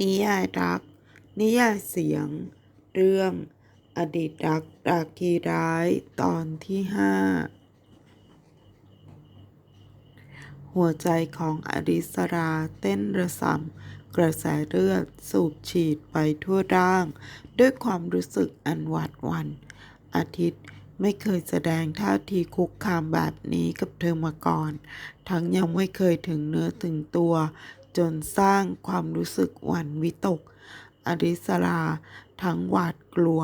นิยายรัก นิยายเสียง เรื่อง อดีตรักราคีร้ายตอนที่ห้าหัวใจของอริสราเต้นระสำกระแสเลือดสูบฉีดไปทั่วร่าง ด้วยความรู้สึกอันหวาดหวัน่นอาทิตย์ไม่เคยแสดงท่าทีคุกคามแบบนี้กับเธอมาก่อน ทั้งยังไม่เคยถึงเนื้อถึงตัว จนสร้างความรู้สึกหวั่นวิตก อริสราทั้งหวาดกลัว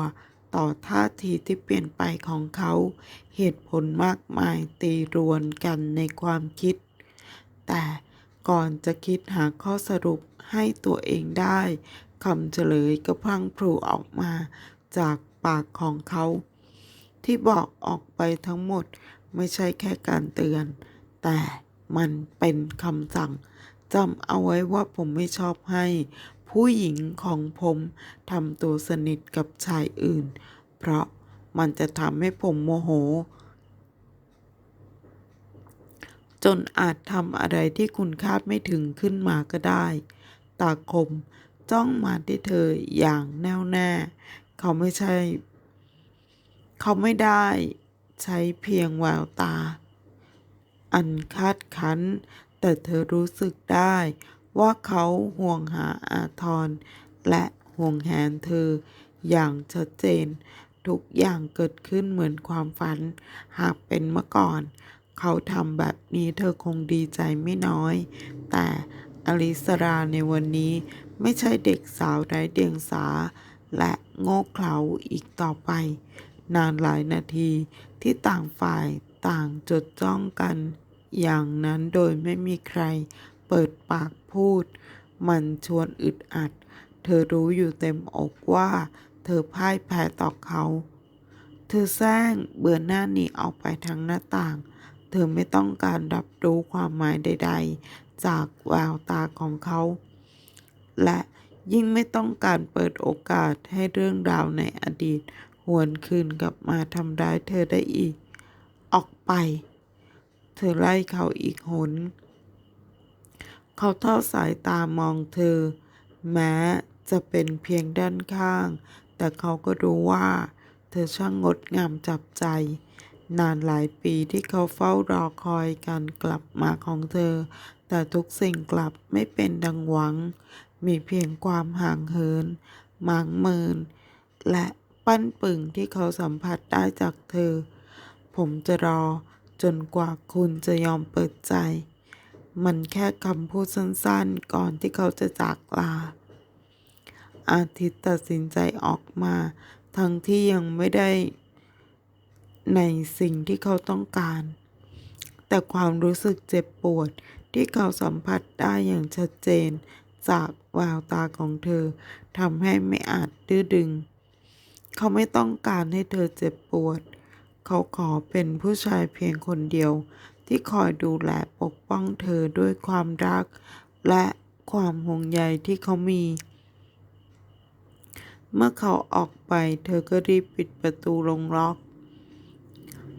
ต่อท่าทีที่เปลี่ยนไปของเขา เหตุผลมากมายตีรวนกันในความคิด แต่ก่อนจะคิดหาข้อสรุปให้ตัวเองได้คำเฉลยก็พังพลูออกมาจากปากของเขา ที่บอกออกไปทั้งหมดไม่ใช่แค่การเตือน แต่มันเป็นคำสั่ง จำเอาไว้ว่าผมไม่ชอบให้ ผู้หญิงของผมทำตัวสนิทกับชายอื่น เพราะมันจะทำให้ผมโมโห จนอาจทำอะไรที่คุณคาดไม่ถึงขึ้นมาก็ได้ ตาคมจ้องมาที่เธออย่างแน่วแน่ เขาไม่ใช่ เขาไม่ได้ใช้เพียงแววตา อันคาดคั้น แต่เธอรู้สึกได้ว่าเขาห่วงหาอาทร และห่วงแหนเธออย่างชัดเจน ทุกอย่างเกิดขึ้นเหมือนความฝัน หากเป็นเมื่อก่อน เขาทำแบบนี้เธอคงดีใจไม่น้อย แต่อลิสราในวันนี้ไม่ใช่เด็กสาวไร้เดียงสา และโง่เขลาอีกต่อไป นานหลายนาทีที่ต่างฝ่ายต่างจดจ้องกัน อย่างนั้นโดยไม่มีใครเปิดปากพูด มันชวนอึดอัด เธอรู้อยู่เต็มอกว่า เธอพ่ายแพ้ต่อเขา เธอแซงเบือนหน้าหนีออกไปทางหน้าต่าง เธอไม่ต้องการรับรู้ความหมายใด ๆ จากแววตาของเขา และยิ่งไม่ต้องการเปิดโอกาสให้เรื่องราวในอดีต หวนคืนกลับมาทำร้ายเธอได้อีก ออกไป ธอไล่เขาอีกหน เขาทอดสายตามองเธอ แม้จะเป็นเพียงด้านข้าง แต่เขาก็รู้ว่า เธอช่างงดงามจับใจ นานหลายปีที่เขาเฝ้ารอคอยการกลับมาของเธอ แต่ทุกสิ่งกลับไม่เป็นดังหวัง มีเพียงความห่างเหินหมางเมิน และปั้นปึงที่เขาสัมผัสได้จากเธอ ผมจะรอ จนกว่าคุณจะยอมเปิดใจ มันแค่คำพูดสั้นๆ ก่อนที่เขาจะจากลา อาทิตย์ตัดสินใจออกมา ทั้งที่ยังไม่ได้ในสิ่งที่เขาต้องการ แต่ความรู้สึกเจ็บปวดที่เขาสัมผัสได้อย่างชัดเจน จากแววตาของเธอทำให้ไม่อาจดื้อดึง เขาไม่ต้องการให้เธอเจ็บปวด เขาขอเป็นผู้ชายเพียงคนเดียว ที่คอยดูแลปกป้องเธอด้วยความรัก และความห่วงใยที่เขามี เมื่อเขาออกไปเธอก็รีบปิดประตูลงล็อก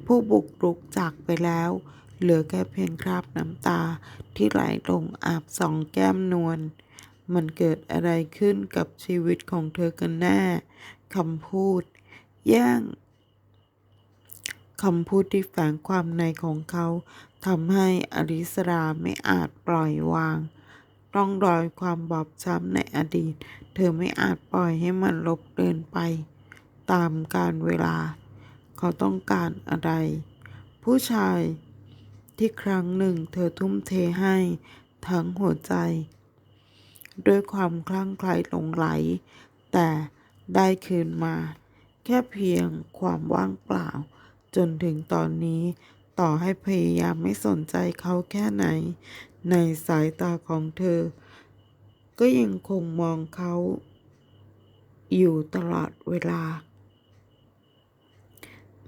ผู้บุกรุกจากไปแล้ว เหลือแค่เพียงคราบน้ำตาที่ไหลลงอาบสองแก้มนวลมันเกิดอะไรขึ้นกับชีวิตของเธอกันแน่คำพูด แย่ง คำพูดที่แฝงความในของเขาทำให้อริสราไม่อาจปล่อยวาง ร่องรอยความบอบช้ำในอดีต เธอไม่อาจปล่อยให้มันลบเลือนไป ตามกาลเวลา เขาต้องการอะไร ผู้ชายที่ครั้งหนึ่งเธอทุ่มเทให้ทั้งหัวใจ ด้วยความคลั่งไคล้หลงไหล แต่ได้คืนมา แค่เพียงความว่างเปล่า จนถึงตอนนี้ต่อให้พยายามไม่สนใจเขาแค่ไหน ในสายตาของเธอ ก็ยังคงมองเขา อยู่ตลอดเวลา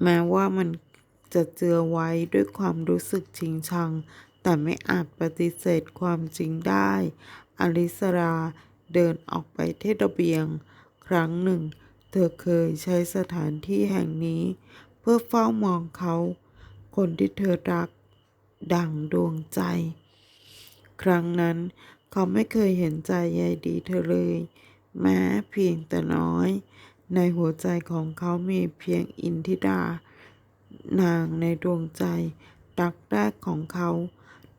แม้ว่ามันจะเจือไว้ด้วยความรู้สึกชิงชัง แต่ไม่อาจปฏิเสธความจริงได้ อลิสราเดินออกไปที่ระเบียง ครั้งหนึ่ง เธอเคยใช้สถานที่แห่งนี้ เพื่อเฝ้ามองเขา คนที่เธอรัก ดั่งดวงใจ ครั้งนั้นเขาไม่เคยเห็นใจใยดีเธอเลย แม้เพียงแต่น้อย ในหัวใจของเขามีเพียงอินทิดา นางในดวงใจรักแรกของเขา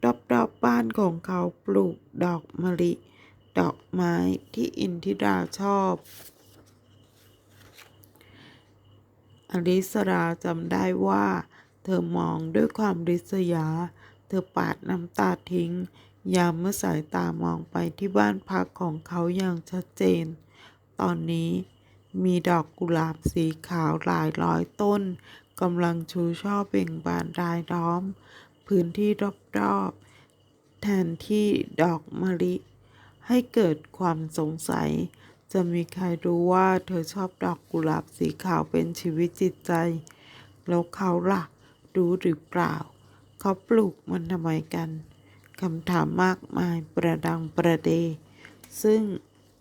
รอบๆบบ้านของเขาปลูกดอกมะลิ ดอกไม้ที่อินทิดาชอบ อลิสราจำได้ว่า เธอมองด้วยความริษยา เธอปาดน้ำตาทิ้ง ยามเมื่อสายตามองไปที่บ้านพักของเขาอย่างชัดเจน ตอนนี้มีดอกกุหลาบสีขาวหลายร้อยต้นกำลังชูช่อเบ่งบานรายล้อม พื้นที่รอบๆแทนที่ดอกมะลิ ให้เกิดความสงสัย จะมีใครรู้ว่าเธอชอบดอกกุหลาบสีขาวเป็นชีวิตจิตใจ แล้วเขาล่ะ รู้หรือเปล่า เขาปลูกมันทำไมกันคำถามมากมายประดังประเด ซึ่ง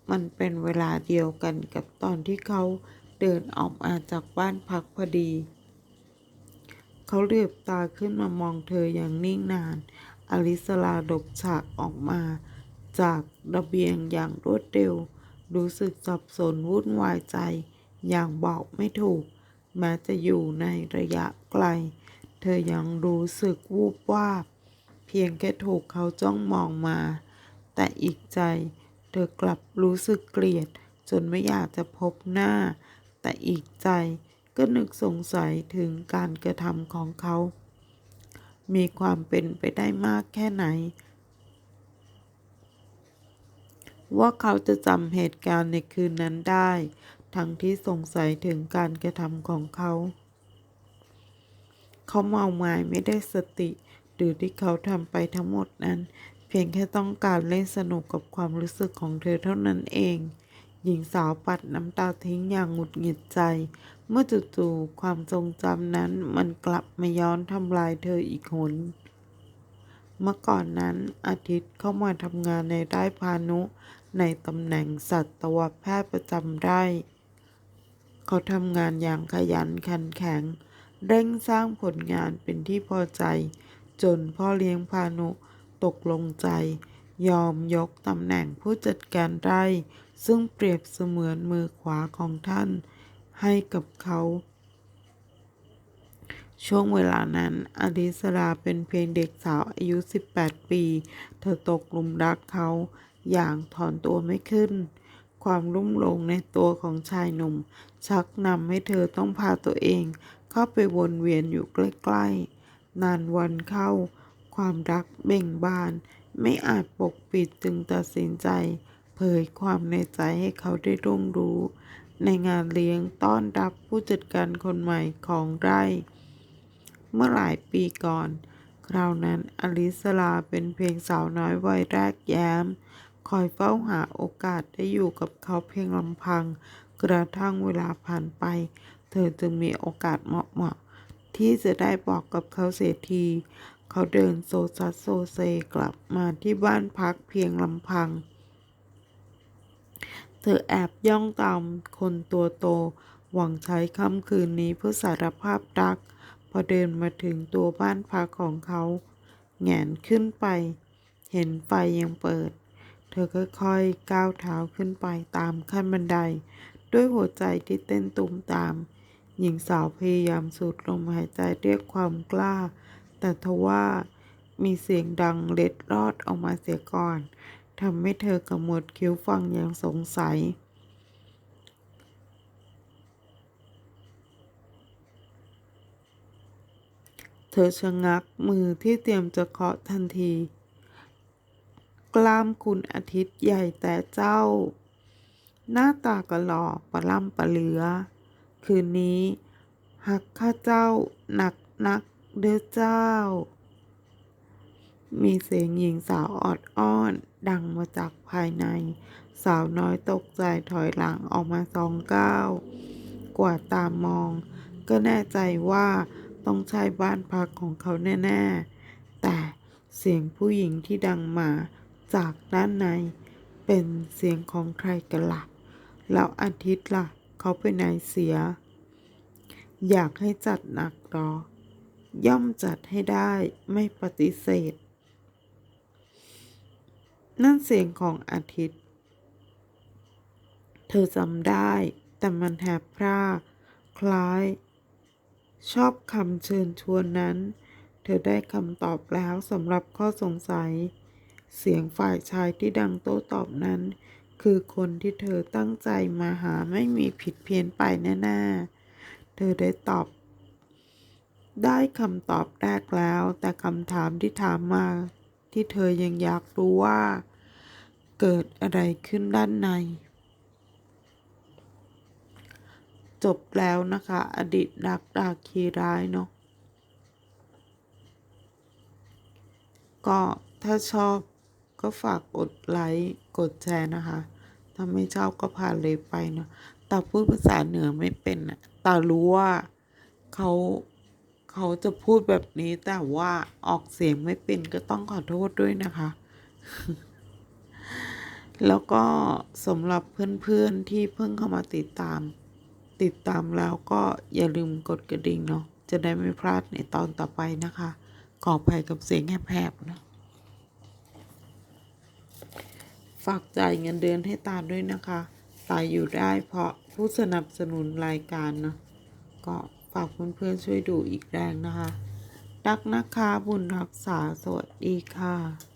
มันเป็นเวลาเดียวกันกับตอนที่เขาเดินออกมาจากบ้านพักพอดี เขาเหลือบตาขึ้นมามองเธออย่างนิ่งนาน อลิสลาดบฉากออกมา จากระเบียงอย่างรวดเร็ว รู้สึกสับสนวุ่นวายใจ อย่างบอกไม่ถูก แม้จะอยู่ในระยะไกล เธอยังรู้สึกวูบวาบ เพียงแค่ถูกเขาจ้องมองมา แต่อีกใจ เธอกลับรู้สึกเกลียด จนไม่อยากจะพบหน้า แต่อีกใจก็นึกสงสัยถึงการกระทำของเขา มีความเป็นไปได้มากแค่ไหน ว่าเขาจะจำเหตุการณ์ในคืนนั้นได้ ทั้งที่สงสัยถึงการกระทำของเขา เขาเมาไม้ไม่ได้สติหรือที่เขาทำไปทั้งหมดนั้น เพียงแค่ต้องการเล่นสนุกกับความรู้สึกของเธอเท่านั้นเอง หญิงสาวปัดน้ำตาทิ้งอย่างหงุดหงิดใจ เมื่อจู่ๆความทรงจำนั้นมันกลับมาย้อนทำลายเธออีกหน เมื่อก่อนนั้นอาทิตย์เข้ามาทำงานในไร่พานุ ในตำแหน่งสัตวแพทย์ประจำไร่ เขาทำงานอย่างขยันขันแข็ง เร่งสร้างผลงานเป็นที่พอใจ จนพ่อเลี้ยงพานุตกลงใจ ยอมยกตำแหน่งผู้จัดการไร่ ซึ่งเปรียบเสมือนมือขวาของท่าน ให้กับเขา ช่วงเวลานั้นอดิสราเป็นเพียงเด็กสาวอายุ 18 ปี เธอตกหลุมรักเขาอย่างถอนตัวไม่ขึ้น ความรุ่มหลงในตัวของชายหนุ่ม ชักนำให้เธอต้องพาตัวเอง เข้าไปวนเวียนอยู่ใกล้ๆ นานวันเข้า ความรักเบ่งบาน ไม่อาจปกปิดจึงตัดสินใจ เผยความในใจให้เขาได้ร่วงรู้ ในงานเลี้ยงต้อนรับผู้จัดการคนใหม่ของไร่ เมื่อหลายปีก่อน คราวนั้นอลิสลาเป็นเพียงสาวน้อยวัยแรกแย้ม คอยเฝ้าหาโอกาสได้อยู่กับเขาเพียงลำพัง กระทั่งเวลาผ่านไป เธอจึงมีโอกาสเหมาะๆที่จะได้บอกกับเขาเสียทีเขาเดินโซซัสโซเซกลับมาที่บ้านพักเพียงลำพัง เธอแอบย่องตามคนตัวโต หวังใช้ค่ำคืนนี้เพื่อสารภาพรัก อเดินมาถึงตัวบ้านพักของเขาแหงนขึ้นไป เห็นไฟยังเปิด เธอค่อยๆก้าวเท้าขึ้นไปตามขั้นบันได ด้วยหัวใจที่เต้นตุมตาม หญิงสาวพยายามสูดลมหายใจเรียกความกล้า แต่ทว่ามีเสียงดังเล็ดรอดออกมาเสียก่อนทำให้เธอกำมดคิ้วฟังอย่างสงสัย เธอชะงักมือที่เตรียมจะเคาะทันที กล้ามคุณอาทิตย์ใหญ่แต่เจ้า หน้าตากระหล่อประล่ำประเหลือ คืนนี้ หักข้าเจ้าหนักนักเด้อเจ้า มีเสียงหญิงสาวออดอ้อน ดังมาจากภายใน สาวน้อยตกใจถอยหลังออกมาสองก้าว กว่าดตามมอง ก็แน่ใจว่า ต้องใช่บ้านพักของเขาแน่ ๆ แต่เสียงผู้หญิงที่ดังมาจากด้านใน เป็นเสียงของใครกันละ่ะ แล้วอาทิตย์ล่ะ เขาไปไหนเสีย อยากให้จัดหนักหรอย่อมจัดให้ได้ไม่ปฏิเสธ นั่นเสียงของอาทิตย์ เธอจำได้แต่มันแหบพร่าคล้าย ชอบคำเชิญชวนนั้น เธอได้คำตอบแล้วสำหรับข้อสงสัย เสียงฝ่ายชายที่ดังโต้ตอบนั้น คือคนที่เธอตั้งใจมาหาไม่มีผิดเพี้ยนไปแน่ๆ เธอได้ตอบ ได้คำตอบแรกแล้ว แต่คำถามที่ถามมา ที่เธอยังอยากรู้ว่า เกิดอะไรขึ้นด้านใน จบแล้วนะคะ อดีตรักดาคีร้ายเนาะก็ถ้าชอบก็ฝากกดไลค์กดแชร์นะคะ ถ้าไม่ชอบก็ผ่านเลยไปเนาะตาพูดภาษาเหนือไม่เป็นอะตารู้ว่าเขาเขาจะพูดแบบนี้แต่ว่าออกเสียงไม่เป็นก็ต้องขอโทษด้วยนะคะ แล้วก็สำหรับเพื่อนๆที่เพิ่งเข้ามาติดตาม ติดตามแล้วก็อย่าลืมกดกระดิ่งเนาะจะได้ไม่พลาดในตอนต่อไปนะคะขออภัยกับเสียงแหบๆนะฝากจ่ายเงินเดือนให้ตาด้วยนะคะตาอยู่ได้เพราะผู้สนับสนุนรายการเนาะก็ฝากเพื่อนๆช่วยดูอีกแรงนะคะ รักนะคะบุญรักษาสวัสดีค่ะ